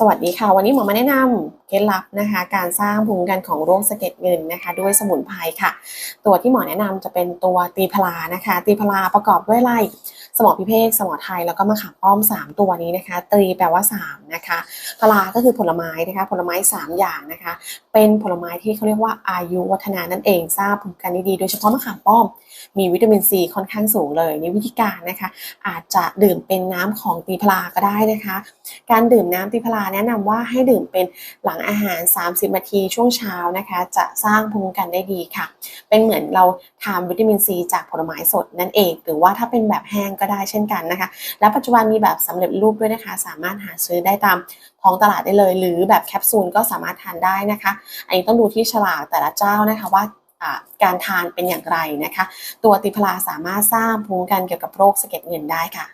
สวัสดีค่ะ วันนี้หมอมาแนะนำเคล็ดลับนะคะ การสร้างภูมิคุ้มกันของโรคสะเก็ดเงินนะคะ ด้วยสมุนไพรค่ะ ตัวที่หมอแนะนำจะเป็นตัวตีพลานะคะ ตีพลาประกอบด้วยอะไร สมอพิเภกสมอไทยแล้วก็มะขามป้อม 3 ตัวนี้นะคะ ตรีแปลว่า 3 นะคะพลาก็คือผลไม้นะคะ ผลไม้ 3 อย่างนะคะ เป็นผลไม้ที่เขาเรียกว่าอายุวัฒนานั่นเองสร้างภูมิคุ้มกันด้ดีโดยเฉพาะมะขามป้อม มีวิตามินซีค่อนข้างสูงเลยในวิธีการนะคะ อาจจะดื่มเป็นน้ำของตีพลาก็ได้นะคะ การดื่มน้ำตีพลาแนะนำว่าให้ดื่มเป็นหลังอาหาร 30นาทีช่วงเช้านะคะ จะสร้างภูมิคุ้มกันได้ดีค่ะ เป็นเหมือนเราทานวิตามินซีจากผลไม้สดนั่นเอง หรือว่าถ้าเป็นแบบแห้งก็ได้เช่นกันนะคะ และปัจจุบันมีแบบสำเร็จรูปด้วยนะคะ สามารถหาซื้อได้ตามท้องตลาดได้เลย หรือแบบแคปซูลก็สามารถทานได้นะคะ อันนี้ต้องดูที่ฉลากแต่ละเจ้านะคะว่าอ่าการทานเป็นอย่างไรนะคะ ตัวติพลาสามารถสร้างภูมิคุ้มกันเกี่ยวกับโรคสะเก็ดเงินได้ค่ะ